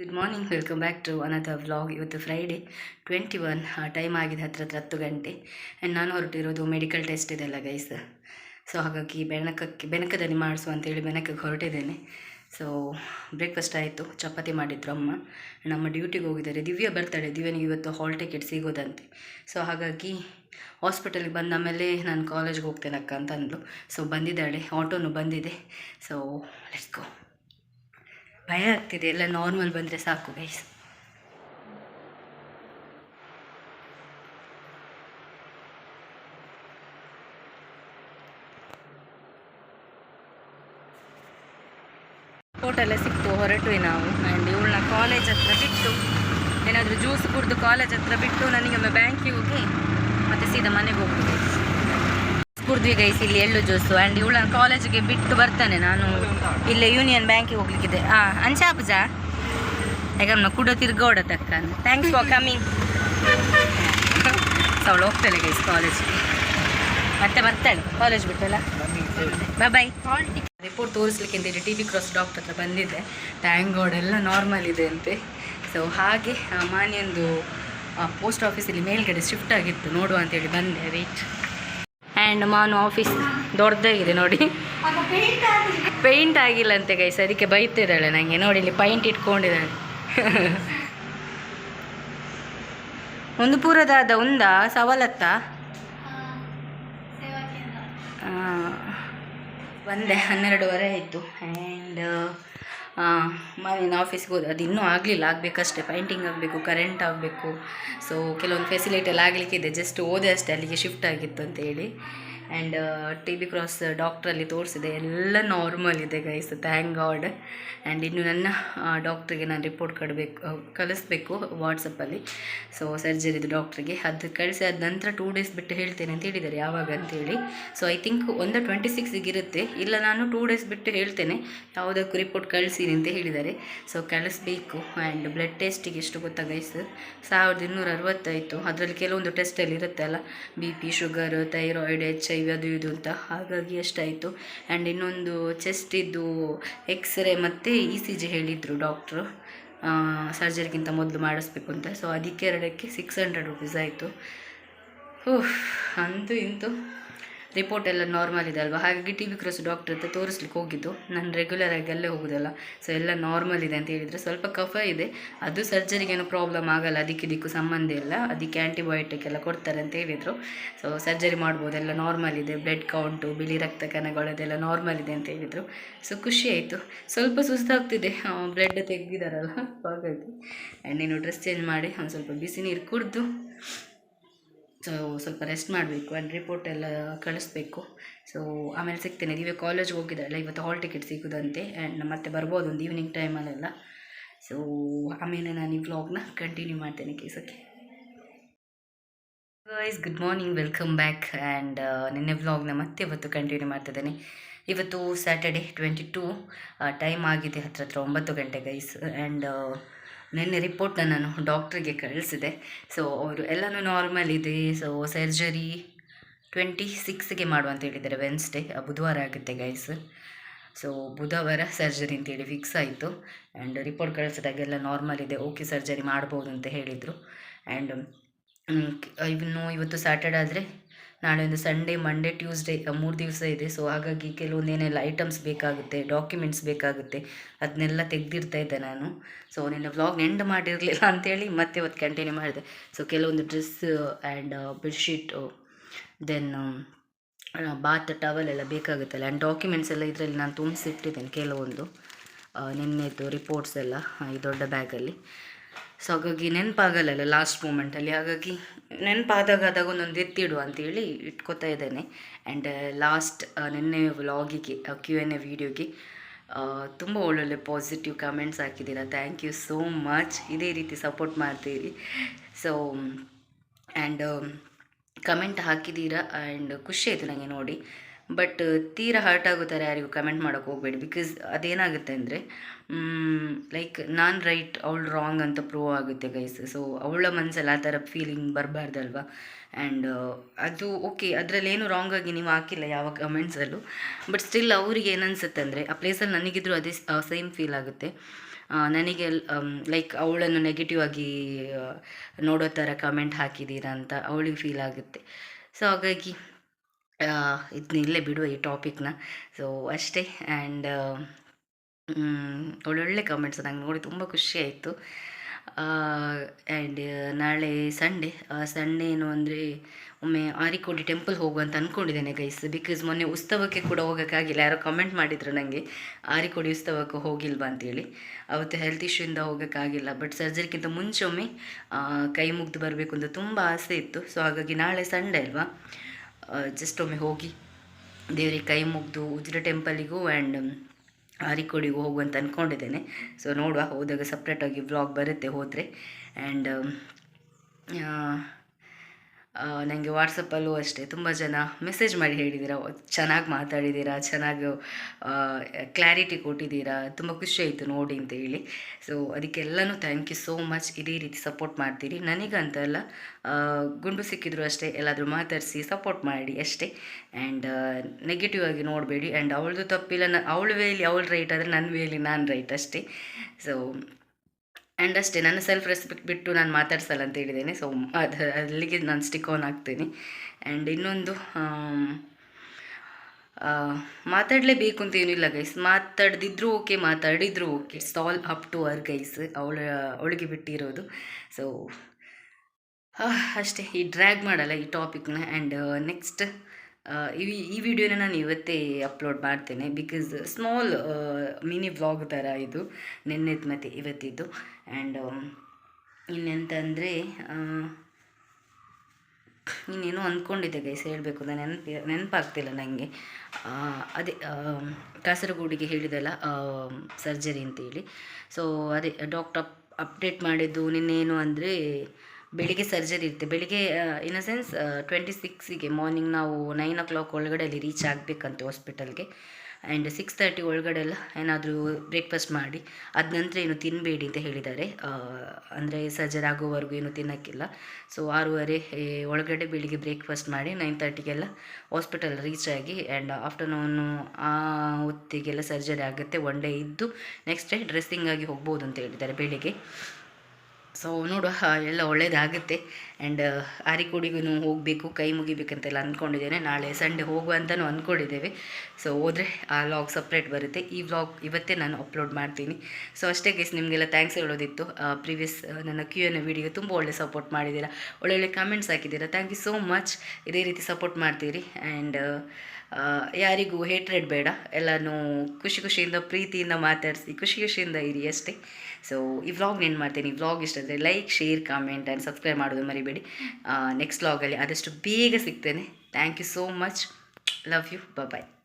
Good morning welcome back to ಅನಥ vlog ಇವತ್ತು Friday twenty one time ಆಗಿದೆ ಹತ್ರ ಹತ್ರ ಹತ್ತು ಗಂಟೆ. ಆ್ಯಂಡ್ ನಾನು ಹೊರಟಿರೋದು ಮೆಡಿಕಲ್ ಟೆಸ್ಟ್ ಇದೆಲ್ಲ ಗೈಸ್ ಸೊ ಹಾಗಾಗಿ ಬೆನಕಕ್ಕೆ ಬೆನಕದಲ್ಲಿ ಮಾಡಿಸು ಅಂತೇಳಿ ಬೆನಕಕ್ಕೆ ಹೊರಟಿದ್ದೇನೆ. ಸೊ ಬ್ರೇಕ್ಫಾಸ್ಟ್ ಆಯಿತು. ಚಪಾತಿ ಮಾಡಿದ್ರು ಅಮ್ಮ. ನಮ್ಮ ಡ್ಯೂಟಿಗೆ ಹೋಗಿದ್ದಾರೆ. ದಿವ್ಯ ಬರ್ತಾಳೆ. ದಿವ್ಯನಿಗೆ ಇವತ್ತು ಹಾಲ್ ಟಿಕೆಟ್ ಸಿಗೋದಂತೆ. ಸೊ ಹಾಗಾಗಿ ಹಾಸ್ಪಿಟಲ್ಗೆ ಬಂದ ಮೇಲೆ ನಾನು ಕಾಲೇಜ್ಗೆ ಹೋಗ್ತೇನೆ ಅಕ್ಕ ಅಂತ ಸೊ ಬಂದಿದ್ದಾಳೆ. ಆಟೋನು ಬಂದಿದೆ. ಸೊ ಲೆಟ್ಸ್ ಗೋ ಭಯ ಆಗ್ತಿದೆ. ಎಲ್ಲ ನಾರ್ಮಲ್ ಬಂದರೆ ಸಾಕು ಗೈಸ್ ಹೋಟೆಲ್ಲ ಸಿಕ್ತು ಹೊರಟ್ವಿ ನಾವು. ಆ್ಯಂಡ್ ಇವಳನ್ನ ಕಾಲೇಜ್ ಹತ್ರ ಬಿಟ್ಟು, ಏನಾದರೂ ಜ್ಯೂಸ್ ಕುಡಿದು ಕಾಲೇಜ್ ಹತ್ರ ಬಿಟ್ಟು ನನಗೆ ಒಮ್ಮೆ ಬ್ಯಾಂಕಿಗೆ ಹೋಗಿ ಮತ್ತೆ ಸೀದಾ ಮನೆಗೆ ಹೋಗ್ಬೋದು. ಕುಡಿದ್ವಿ ಗೈಸ್ ಇಲ್ಲಿ ಎಳ್ಳು ಜ್ಯೂಸು ಆ್ಯಂಡ್ ಇವಳನ್ನ ಕಾಲೇಜಿಗೆ ಬಿಟ್ಟು ಬರ್ತಾನೆ ನಾನು. ಇಲ್ಲೇ ಯೂನಿಯನ್ ಬ್ಯಾಂಕಿಗೆ ಹೋಗ್ಲಿಕ್ಕಿದೆ. ಹಾಂ ಅಂಚಾಪುಜ ಯಾಕಂದ್ರೆ ನಾವು ಕುಡೋ ತಿರ್ಗೋಡ ತಕ್ಕ ಥ್ಯಾಂಕ್ಸ್ ಫಾರ್ ಕಮಿಂಗ್ ಅವಳು ಹೋಗ್ತಾಳೆ ಗೈಸ್ ಕಾಲೇಜಿಗೆ ಮತ್ತೆ ಬರ್ತಾಳೆ ಕಾಲೇಜ್ ಬಿಟ್ಟಲ್ಲ? ಬಾಯ್ ರಿಪೋರ್ಟ್ ತೋರಿಸ್ಲಿಕ್ಕೆ ಅಂತ ಟಿ ವಿ ಕ್ರಾಸ್ ಡಾಕ್ಟರ್ ಹತ್ರ ಬಂದಿದ್ದೆ. ಥ್ಯಾಂಕ್ ಗಾಡ್ ಎಲ್ಲ ನಾರ್ಮಲ್ ಇದೆ ಅಂತೆ. ಸೊ ಹಾಗೆ ಆ, ಮಾನ್ಯಂದು ಪೋಸ್ಟ್ ಆಫೀಸಲ್ಲಿ ಮೇಲ್ಗಡೆ ಶಿಫ್ಟ್ ಆಗಿತ್ತು. ನೋಡುವ ಅಂತೇಳಿ ಬಂದೆ ವೇಟ್ ಆ್ಯಂಡ್ ಮಾನು ಆಫೀಸ್ ದೊಡ್ಡದಾಗಿದೆ ನೋಡಿ. ಪೇಂಟ್ ಆಗಿಲ್ಲ ಅಂತೆ ಗೈಸ್ ಅದಕ್ಕೆ ಬೈತಿದ್ದಾಳೆ ನನಗೆ ನೋಡಿ, ಇಲ್ಲಿ ಪೈಂಟ್ ಇಟ್ಕೊಂಡಿದ್ದಾಳೆ. ಒಂದು ಪೂರದಾದ ಒಂದಾ ಸವಲತ್ತ? ಬಂದೆ ಹನ್ನೆರಡುವರೆ ಆಯಿತು. ಆ್ಯಂಡ್ ಮಾವಿನ ಆಫೀಸ್ಗೆ ಹೋದೆ ಅದು ಇನ್ನೂ ಆಗಲಿಲ್ಲ. ಆಗಬೇಕಷ್ಟೇ. ಪೈಂಟಿಂಗ್ ಆಗಬೇಕು ಕರೆಂಟ್ ಆಗಬೇಕು. ಸೊ ಕೆಲವೊಂದು ಫೆಸಿಲಿಟಿ ಎಲ್ಲ ಆಗಲಿಕ್ಕಿದೆ. ಜಸ್ಟ್ ಓದೆ ಅಷ್ಟೇ, ಅಲ್ಲಿಗೆ ಶಿಫ್ಟ್ ಆಗಿತ್ತು ಅಂತ ಹೇಳಿ ಆ್ಯಂಡ್ ಟಿ ಬಿ ಕ್ರಾಸ್ ಡಾಕ್ಟ್ರಲ್ಲಿ ತೋರಿಸಿದೆ. ಎಲ್ಲ ನಾರ್ಮಲ್ ಇದೆ ಗೈಸ್ ಥ್ಯಾಂಕ್ ಗಾಡ್ ಆ್ಯಂಡ್ ಇನ್ನು ನನ್ನ ಡಾಕ್ಟ್ರಿಗೆ ನಾನು ರಿಪೋರ್ಟ್ ಕಡಬೇಕು ಕಳಿಸ್ಬೇಕು ವಾಟ್ಸಪ್ಪಲ್ಲಿ ಸೊ ಸರ್ಜರಿದು ಡಾಕ್ಟ್ರಿಗೆ ಅದು ಕಳಿಸಿ ಆದ ನಂತರ ಟೂ ಡೇಸ್ ಬಿಟ್ಟು ಹೇಳ್ತೇನೆ ಅಂತ ಹೇಳಿದ್ದಾರೆ, ಯಾವಾಗ ಅಂತೇಳಿ ಸೊ ಐ ಥಿಂಕ್ ಒಂದು ಟ್ವೆಂಟಿ ಸಿಕ್ಸಿಗೆ ಇರುತ್ತೆ. ಇಲ್ಲ, ನಾನು ಟೂ ಡೇಸ್ ಬಿಟ್ಟು ಹೇಳ್ತೇನೆ. ಯಾವುದಕ್ಕೂ ರಿಪೋರ್ಟ್ ಕಳಿಸಿರಿ ಅಂತ ಹೇಳಿದ್ದಾರೆ. ಸೊ ಕಳಿಸ್ಬೇಕು. ಆ್ಯಂಡ್ ಬ್ಲಡ್ ಟೆಸ್ಟಿಗೆ ಎಷ್ಟು ಗೊತ್ತಾ ಗೈಸ್ ಸಾವಿರದ ಇನ್ನೂರ ಅರವತ್ತಾಯಿತು ಅದರಲ್ಲಿ ಕೆಲವೊಂದು ಟೆಸ್ಟಲ್ಲಿ ಇರುತ್ತೆ ಅಲ್ಲ B P sugar thyroid H I V ಅದು ಇದು ಅಂತ. ಹಾಗಾಗಿ ಅಷ್ಟಾಯಿತು. ಆ್ಯಂಡ್ ಇನ್ನೊಂದು ಚೆಸ್ಟಿದ್ದು ಎಕ್ಸ್ರೇ ಮತ್ತು ಇ ಸಿ ಜಿ ಹೇಳಿದರು ಡಾಕ್ಟ್ರು ಸರ್ಜರಿಗಿಂತ ಮೊದಲು ಮಾಡಿಸ್ಬೇಕು ಅಂತ. ಸೊ ಅದಕ್ಕೆ ಎರಡಕ್ಕೆ ಸಿಕ್ಸ್ ಹಂಡ್ರೆಡ್ ರುಪೀಸ್ ಆಯಿತು. ಹೂ ಅಂತೂ ಇಂತೂ. ರಿಪೋರ್ಟ್ ಎಲ್ಲ ನಾರ್ಮಲ್ ಇದೆ ಅಲ್ವಾ? ಹಾಗಾಗಿ ಟಿ ವಿ ಕ್ರಾಸ್ ಡಾಕ್ಟರ್ ಹತ್ರ ತೋರಿಸ್ಲಿಕ್ಕೆ ಹೋಗಿದ್ದು. ನಾನು ರೆಗ್ಯುಲರ್ ಆಗಿ ಅಲ್ಲೇ ಹೋಗೋದಲ್ಲ. ಸೊ ಎಲ್ಲ ನಾರ್ಮಲ್ ಇದೆ ಅಂತ ಹೇಳಿದರೆ. ಸ್ವಲ್ಪ ಕಫ ಇದೆ. ಅದು ಸರ್ಜರಿಗೇನು ಪ್ರಾಬ್ಲಮ್ ಆಗಲ್ಲ. ಅದಕ್ಕೆ ಇದಕ್ಕೂ ಸಂಬಂಧ ಇಲ್ಲ. ಅದಕ್ಕೆ ಆ್ಯಂಟಿಬಯೋಟಿಕ್ ಎಲ್ಲ ಕೊಡ್ತಾರೆ ಅಂತ ಹೇಳಿದರು. ಸೊ ಸರ್ಜರಿ ಮಾಡ್ಬೋದು. ಎಲ್ಲ ನಾರ್ಮಲ್ ಇದೆ. ಬ್ಲಡ್ ಕೌಂಟು ಬಿಳಿ ರಕ್ತ ಕಣಗಳದೆಲ್ಲ ನಾರ್ಮಲ್ ಇದೆ ಅಂತ ಹೇಳಿದರು. ಸೊ ಖುಷಿ ಆಯಿತು. ಸ್ವಲ್ಪ ಸುಸ್ತಾಗ್ತಿದೆ. ಬ್ಲಡ್ ತೆಗ್ದಿದ್ದಾರಲ್ಲ ಹಾಗಾಗಿ ಆ್ಯಂಡ್ ನೀನು ಡ್ರೆಸ್ ಚೇಂಜ್ ಮಾಡಿ ಒಂದು ಸ್ವಲ್ಪ ಬಿಸಿ ನೀರು ಕುಡಿದು ಸೊ ಸ್ವಲ್ಪ ರೆಸ್ಟ್ ಮಾಡಬೇಕು ಆ್ಯಂಡ್ ರಿಪೋರ್ಟ್ ಎಲ್ಲ ಕಳಿಸ್ಬೇಕು. ಸೊ ಆಮೇಲೆ ಸಿಗ್ತೇನೆ. ದಿವ್ಯ ಕಾಲೇಜ್ಗೆ ಹೋಗಿದ್ದಾರಲ್ಲ ಇವತ್ತು ಹಾಲ್ ಟಿಕೆಟ್ ಸಿಗೋದಂತೆ ಆ್ಯಂಡ್ ಮತ್ತೆ ಬರ್ಬೋದು ಒಂದು ಈವ್ನಿಂಗ್ ಟೈಮಲ್ಲೆಲ್ಲ ಸೊ ಆಮೇಲೆ ನಾನು ಈ ವ್ಲಾಗ್ನ ಕಂಟಿನ್ಯೂ ಮಾಡ್ತೇನೆ ಕೇಸಕ್ಕೆ. Guys good morning welcome back and ನಿನ್ನೆ ವ್ಲಾಗ್ನ ಮತ್ತೆ ಇವತ್ತು ಕಂಟಿನ್ಯೂ ಮಾಡ್ತಿದ್ದೇನೆ ಇವತ್ತು ಸ್ಯಾಟರ್ಡೆ ಟ್ವೆಂಟಿ ಟೂ ಟೈಮ್ ಆಗಿದೆ ಹತ್ರ ಹತ್ರ ಒಂಬತ್ತು ಗಂಟೆ ಗೈಸ್ ಆ್ಯಂಡ್ ನಿನ್ನೆ ರಿಪೋರ್ಟ್ನ ನಾನು ಡಾಕ್ಟ್ರಿಗೆ ಕಳಿಸಿದೆ. ಸೊ ಅವರು ಎಲ್ಲನೂ ನಾರ್ಮಲ್ ಇದೆ. ಸೊ ಸರ್ಜರಿ ಟ್ವೆಂಟಿ ಸಿಕ್ಸ್ಗೆ ಮಾಡುವ ಅಂತ ಹೇಳಿದ್ದಾರೆ. ವೆನ್ಸ್ಡೇ ಬುಧವಾರ ಆಗುತ್ತೆ ಗೈಸ್ ಸೊ ಬುಧವಾರ ಸರ್ಜರಿ ಅಂತೇಳಿ ಫಿಕ್ಸ್ ಆಯಿತು. ಆ್ಯಂಡ್ ರಿಪೋರ್ಟ್ ಕಳಿಸಿದಾಗೆಲ್ಲ ನಾರ್ಮಲ್ ಇದೆ. ಓಕೆ ಸರ್ಜರಿ ಮಾಡ್ಬೋದು ಅಂತ ಹೇಳಿದರು. ಆ್ಯಂಡ್ ಇನ್ನು ಇವತ್ತು ಸ್ಯಾಟರ್ಡೇ ಆದರೆ ನಾಳೆ ಒಂದು ಸಂಡೇ ಮಂಡೇ ಟ್ಯೂಸ್ಡೇ ಮೂರು ದಿವಸ ಇದೆ. ಸೊ ಹಾಗಾಗಿ ಕೆಲವೊಂದೇನೆಲ್ಲ ಐಟಮ್ಸ್ ಬೇಕಾಗುತ್ತೆ ಡಾಕ್ಯುಮೆಂಟ್ಸ್ ಬೇಕಾಗುತ್ತೆ ಅದನ್ನೆಲ್ಲ ತೆಗೆದಿರ್ತಾ ಇದ್ದೆ ನಾನು. ಸೊ ನಿನ್ನ ವ್ಲಾಗ್ ಎಂಡ್ ಮಾಡಿರಲಿಲ್ಲ ಅಂತೇಳಿ ಮತ್ತೆ ಇವತ್ತು ಕಂಟಿನ್ಯೂ ಮಾಡಿದೆ. ಸೊ ಕೆಲವೊಂದು dress and bedsheet then bath towel ಎಲ್ಲ ಬೇಕಾಗುತ್ತಲ್ಲ. ಆ್ಯಂಡ್ ಡಾಕ್ಯುಮೆಂಟ್ಸ್ ಎಲ್ಲ ಇದರಲ್ಲಿ ನಾನು ತುಂಬಿಸಿಟ್ಟಿದ್ದೇನೆ ಕೆಲವೊಂದು. ನಿನ್ನೆದು ರಿಪೋರ್ಟ್ಸ್ ಎಲ್ಲ ಈ ದೊಡ್ಡ ಬ್ಯಾಗಲ್ಲಿ ಸೊ ಹಾಗಾಗಿ ನೆನಪಾಗಲ್ಲ ಲಾಸ್ಟ್ ಮೂಮೆಂಟಲ್ಲಿ ಹಾಗಾಗಿ ನೆನಪಾದಾಗ ಆದಾಗ ಒಂದೊಂದು ಎತ್ತಿಡುವ ಅಂತೇಳಿ ಇಟ್ಕೋತಾ ಇದ್ದೇನೆ. ಆ್ಯಂಡ್ ಲಾಸ್ಟ್ ನಿನ್ನೆ ವ್ಲಾಗಿಗೆ ಕ್ಯೂ ಎನ್ ಎ ವೀಡಿಯೋಗೆ ತುಂಬ ಒಳ್ಳೊಳ್ಳೆ ಪಾಸಿಟಿವ್ ಕಮೆಂಟ್ಸ್ ಹಾಕಿದ್ದೀರಾ. ಥ್ಯಾಂಕ್ ಯು ಸೋ ಮಚ್ ಇದೇ ರೀತಿ ಸಪೋರ್ಟ್ ಮಾಡ್ತೀರಿ. ಸೊ ಆ್ಯಂಡ್ ಕಮೆಂಟ್ ಹಾಕಿದ್ದೀರಾ. ಆ್ಯಂಡ್ ಖುಷಿ ಆಯಿತು ನನಗೆ ನೋಡಿ. ಬಟ್ ತೀರಾ ಹರ್ಟ್ ಆಗುತ್ತಾರೆ ಯಾರಿಗೂ ಕಮೆಂಟ್ ಮಾಡೋಕೆ ಹೋಗಬೇಡಿ. ಬಿಕಾಸ್ ಅದೇನಾಗುತ್ತೆ ಅಂದರೆ ಲೈಕ್ ನಾನು ರೈಟ್ ಅವಳು ರಾಂಗ್ ಅಂತ ಪ್ರೂವ್ ಆಗುತ್ತೆ ಗೈಸ್ ಸೊ ಅವಳ ಮನಸ್ಸಲ್ಲಿ ಆ ಥರ ಫೀಲಿಂಗ್ ಬರಬಾರ್ದಲ್ವಾ? ಆ್ಯಂಡ್ ಅದು ಓಕೆ ಅದರಲ್ಲೇನು ರಾಂಗ್ ಆಗಿ ನೀವು ಹಾಕಿಲ್ಲ ಯಾವ ಕಮೆಂಟ್ಸಲ್ಲೂ ಬಟ್ ಸ್ಟಿಲ್ ಅವ್ರಿಗೆ ಏನನ್ಸುತ್ತೆ ಅಂದರೆ, ಆ ಪ್ಲೇಸಲ್ಲಿ ನನಗಿದ್ರು ಅದೇ ಸೇಮ್ ಫೀಲ್ ಆಗುತ್ತೆ. ನನಗೆ ಲೈಕ್ ಅವಳನ್ನು ನೆಗೆಟಿವ್ ಆಗಿ ನೋಡೋ ಥರ ಕಮೆಂಟ್ ಹಾಕಿದ್ದೀರಾ ಅಂತ ಅವಳಿಗೆ ಫೀಲ್ ಆಗುತ್ತೆ. ಸೊ ಹಾಗಾಗಿ ಇದನ್ನ ಇಲ್ಲೇ ಬಿಡುವ ಈ ಟಾಪಿಕ್ನ ಸೊ ಅಷ್ಟೇ. ಆ್ಯಂಡ್ ಒಳ್ಳೊಳ್ಳೆ ಕಮೆಂಟ್ಸ್ ನಂಗೆ ನೋಡಿ ತುಂಬ ಖುಷಿ ಆಯಿತು. ಆ್ಯಂಡ್ ನಾಳೆ ಸಂಡೇ ಸಂಡೇ ಏನು ಅಂದರೆ ಒಮ್ಮೆ ಆರಿಕೋಡಿ ಟೆಂಪಲ್ ಹೋಗುವಂತ ಅಂದ್ಕೊಂಡಿದ್ದೇನೆ ಗೈಸ್ ಬಿಕಾಸ್ ಮೊನ್ನೆ ಉತ್ಸವಕ್ಕೆ ಕೂಡ ಹೋಗೋಕ್ಕಾಗಿಲ್ಲ. ಯಾರೋ ಕಮೆಂಟ್ ಮಾಡಿದ್ರು ನನಗೆ ಆರಿಕೋಡಿ ಉತ್ಸವಕ್ಕೆ ಹೋಗಿಲ್ವಾ ಅಂತೇಳಿ. ಅವತ್ತು ಹೆಲ್ತ್ ಇಶ್ಯೂಯಿಂದ ಹೋಗೋಕ್ಕಾಗಿಲ್ಲ. ಬಟ್ ಸರ್ಜರಿಗಿಂತ ಮುಂಚೆ ಒಮ್ಮೆ ಕೈ ಮುಗ್ದು ಬರಬೇಕು ಅಂತ ತುಂಬ ಆಸೆ ಇತ್ತು. ಸೊ ಹಾಗಾಗಿ ನಾಳೆ ಸಂಡೇ ಅಲ್ವಾ? ಜಸ್ಟ್ ಒಮ್ಮೆ ಹೋಗಿ ದೇವರಿಗೆ ಕೈ ಮುಗಿದು ಉಜಿರ ಟೆಂಪಲಿಗೂ ಆ್ಯಂಡ್ ಆರಿಕೋಡಿಗೂ ಹೋಗುವಂತ ಅಂದ್ಕೊಂಡಿದ್ದೇನೆ ಸೊ ನೋಡುವ, ಹೋದಾಗ ಸಪ್ರೇಟಾಗಿ ವ್ಲಾಗ್ ಬರುತ್ತೆ, ಹೋದರೆ. ಆ್ಯಂಡ್ ನನಗೆ ವಾಟ್ಸಪ್ಪಲ್ಲೂ ಅಷ್ಟೇ, ತುಂಬ ಜನ ಮೆಸೇಜ್ ಮಾಡಿ ಹೇಳಿದ್ದೀರಾ ಚೆನ್ನಾಗಿ ಮಾತಾಡಿದ್ದೀರಾ ಚೆನ್ನಾಗಿ ಕ್ಲಾರಿಟಿ ಕೊಟ್ಟಿದ್ದೀರಾ ತುಂಬ ಖುಷಿ ಆಯಿತು ನೋಡಿ ಅಂತ ಹೇಳಿ. ಸೊ ಅದಕ್ಕೆಲ್ಲನೂ ಥ್ಯಾಂಕ್ ಯು ಸೋ ಮಚ್ ಇದೇ ರೀತಿ ಸಪೋರ್ಟ್ ಮಾಡ್ತೀರಿ. ನನಗಂತಲ್ಲ ಗುಂಡು ಸಿಕ್ಕಿದ್ರು ಅಷ್ಟೇ, ಎಲ್ಲಾದರೂ ಮಾತಾಡಿಸಿ ಸಪೋರ್ಟ್ ಮಾಡಿ ಅಷ್ಟೇ. ಆ್ಯಂಡ್ ನೆಗೆಟಿವ್ ಆಗಿ ನೋಡಬೇಡಿ. ಆ್ಯಂಡ್ ಅವಳದು ತಪ್ಪಿಲ್ಲ, ನ, ಅವಳ ವೇಲಿ ಅವಳು ರೈಟ್ ಆದರೆ ನನ್ನ ವೇಲಿ ನಾನು ರೈಟ್ ಅಷ್ಟೇ. ಸೊ ಆ್ಯಂಡ್ ಅಷ್ಟೇ, ನನ್ನ ಸೆಲ್ಫ್ ರೆಸ್ಪೆಕ್ಟ್ ಬಿಟ್ಟು ನಾನು ಮಾತಾಡ್ಸಲ್ಲ ಅಂತ ಹೇಳಿದ್ದೇನೆ. ಸೊ ಅದು, ಅಲ್ಲಿಗೆ ನಾನು ಸ್ಟಿಕ್ ಆನ್ ಆಗ್ತೇನೆ. ಆ್ಯಂಡ್ ಇನ್ನೊಂದು ಮಾತಾಡಲೇಬೇಕು ಅಂತ ಏನಿಲ್ಲ ಗೈಸ್ ಮಾತಾಡ್ದಿದ್ರು ಓಕೆ ಮಾತಾಡಿದ್ರು okay it's all up to hour guys ಅವಳ, ಅವಳಿಗೆ ಬಿಟ್ಟಿರೋದು. ಸೊ ಅಷ್ಟೇ. ಈ ಡ್ರ್ಯಾಗ್ ಮಾಡಲ್ಲ ಈ ಟಾಪಿಕ್ನ ಆ್ಯಂಡ್ ನೆಕ್ಸ್ಟ್ ಈ ಈ ವಿಡಿಯೋನ ನಾನು ಇವತ್ತೇ ಅಪ್ಲೋಡ್ ಮಾಡ್ತೇನೆ ಬಿಕಾಸ್ ಸ್ಮಾಲ್ ಮಿನಿ ವ್ಲಾಗ್ ಥರ ಇದು ನಿನ್ನೆದು ಮತ್ತು ಇವತ್ತಿದ್ದು. ಆ್ಯಂಡ್ ಇನ್ನೆಂತಂದರೆ ಇನ್ನೇನೋ ಅಂದ್ಕೊಂಡಿದ್ದೆ ಗೈಸ್ ಹೇಳಬೇಕು ನಾನು ನೆನಪಿ, ನೆನಪಾಗ್ತಿಲ್ಲ ನನಗೆ ಅದೇ ಕಾಸರಗೋಡಿಗೆ ಹೇಳಿದಲ್ಲ ಸರ್ಜರಿ ಅಂತೇಳಿ. ಸೊ ಅದೇ ಡಾಕ್ಟರ್ ಅಪ್ಡೇಟ್ ಮಾಡಿದ್ದು ನಿನ್ನೇನು ಅಂದರೆ ಬೆಳಿಗ್ಗೆ ಸರ್ಜರಿ ಇರುತ್ತೆ. ಬೆಳಿಗ್ಗೆ ಇನ್ ಅ ಸೆನ್ಸ್ ಟ್ವೆಂಟಿ ಸಿಕ್ಸಿಗೆ ಮಾರ್ನಿಂಗ್ ನಾವು ನೈನ್ ಓ ಕ್ಲಾಕ್ ಒಳಗಡೆ ಅಲ್ಲಿ ರೀಚ್ ಆಗಬೇಕಂತೆ ಹಾಸ್ಪಿಟಲ್ಗೆ ಆ್ಯಂಡ್ ಸಿಕ್ಸ್ ತರ್ಟಿ ಒಳಗಡೆ ಎಲ್ಲ ಏನಾದರೂ ಬ್ರೇಕ್ಫಾಸ್ಟ್ ಮಾಡಿ, ಅದ ನಂತರ ಏನು ತಿನ್ನಬೇಡಿ ಅಂತ ಹೇಳಿದ್ದಾರೆ. ಅಂದರೆ ಸರ್ಜರಿ ಆಗೋವರೆಗೂ ಏನು ತಿನ್ನೋಕ್ಕಿಲ್ಲ. ಸೊ ಆರೂವರೆ ಒಳಗಡೆ ಬೆಳಿಗ್ಗೆ ಬ್ರೇಕ್ಫಾಸ್ಟ್ ಮಾಡಿ ನೈನ್ ತರ್ಟಿಗೆಲ್ಲ ಹಾಸ್ಪಿಟಲ್ ರೀಚ್ ಆಗಿ ಆ್ಯಂಡ್ ಆಫ್ಟರ್ನೂನು ಆ, ಹೊತ್ತಿಗೆಲ್ಲ ಸರ್ಜರಿ ಆಗುತ್ತೆ. ಒನ್ ಡೇ ಇದ್ದು ನೆಕ್ಸ್ಟ್ ಡೇ ಡ್ರೆಸ್ಸಿಂಗ್ ಆಗಿ ಹೋಗ್ಬೋದು ಅಂತ ಹೇಳಿದ್ದಾರೆ ಬೆಳಿಗ್ಗೆ. ಸೊ ನೋಡುವ ಎಲ್ಲ ಒಳ್ಳೇದಾಗುತ್ತೆ. ಆ್ಯಂಡ್ ಆರಿಕೋಡಿಗೂ ಹೋಗಬೇಕು, ಕೈ ಮುಗಿಬೇಕಂತೆಲ್ಲ ಅಂದ್ಕೊಂಡಿದ್ದೇನೆ. ನಾಳೆ ಸಂಡೇ ಹೋಗುವ ಅಂತಲೂ ಅಂದ್ಕೊಂಡಿದ್ದೇವೆ. ಸೊ ಹೋದರೆ ಆ ವ್ಲಾಗ್ ಸಪ್ರೇಟ್ ಬರುತ್ತೆ. ಈ ವ್ಲಾಗ್ ಇವತ್ತೇ ನಾನು ಅಪ್ಲೋಡ್ ಮಾಡ್ತೀನಿ. ಸೊ ಅಷ್ಟೇ ಕೇಸ್ ನಿಮಗೆಲ್ಲ ಥ್ಯಾಂಕ್ಸ್ ಹೇಳೋದಿತ್ತು. ಪ್ರೀವಿಯಸ್ ನನ್ನ ಕ್ಯೂ ಎನ್ ವೀಡಿಯೋ ತುಂಬ ಒಳ್ಳೆ ಸಪೋರ್ಟ್ ಮಾಡಿದ್ದೀರಾ. ಒಳ್ಳೊಳ್ಳೆ ಕಮೆಂಟ್ಸ್ ಹಾಕಿದ್ದೀರಾ. ಥ್ಯಾಂಕ್ ಯು ಸೋ ಮಚ್ ಇದೇ ರೀತಿ ಸಪೋರ್ಟ್ ಮಾಡ್ತೀರಿ. ಆ್ಯಂಡ್ ಯಾರಿಗೂ ಹೇಟ್ರೆಡ್ ಬೇಡ. ಎಲ್ಲನೂ ಖುಷಿ ಖುಷಿಯಿಂದ, ಪ್ರೀತಿಯಿಂದ ಮಾತಾಡಿಸಿ, ಖುಷಿ ಖುಷಿಯಿಂದ ಇರಿ ಅಷ್ಟೇ. ಸೊ ಈ ವ್ಲಾಗ್ ಏನು ಮಾಡ್ತೀನಿ? ಈ ವ್ಲಾಗ್ ಇಷ್ಟ ಆದರೆ like share comment and subscribe ಮಾಡೋದು ಮರಿಬೇಡಿ. ನೆಕ್ಸ್ಟ್ ಲಾಗಲ್ಲಿ ಆದಷ್ಟು ಬೇಗ ಸಿಗ್ತೇನೆ. Thank you so much love you bye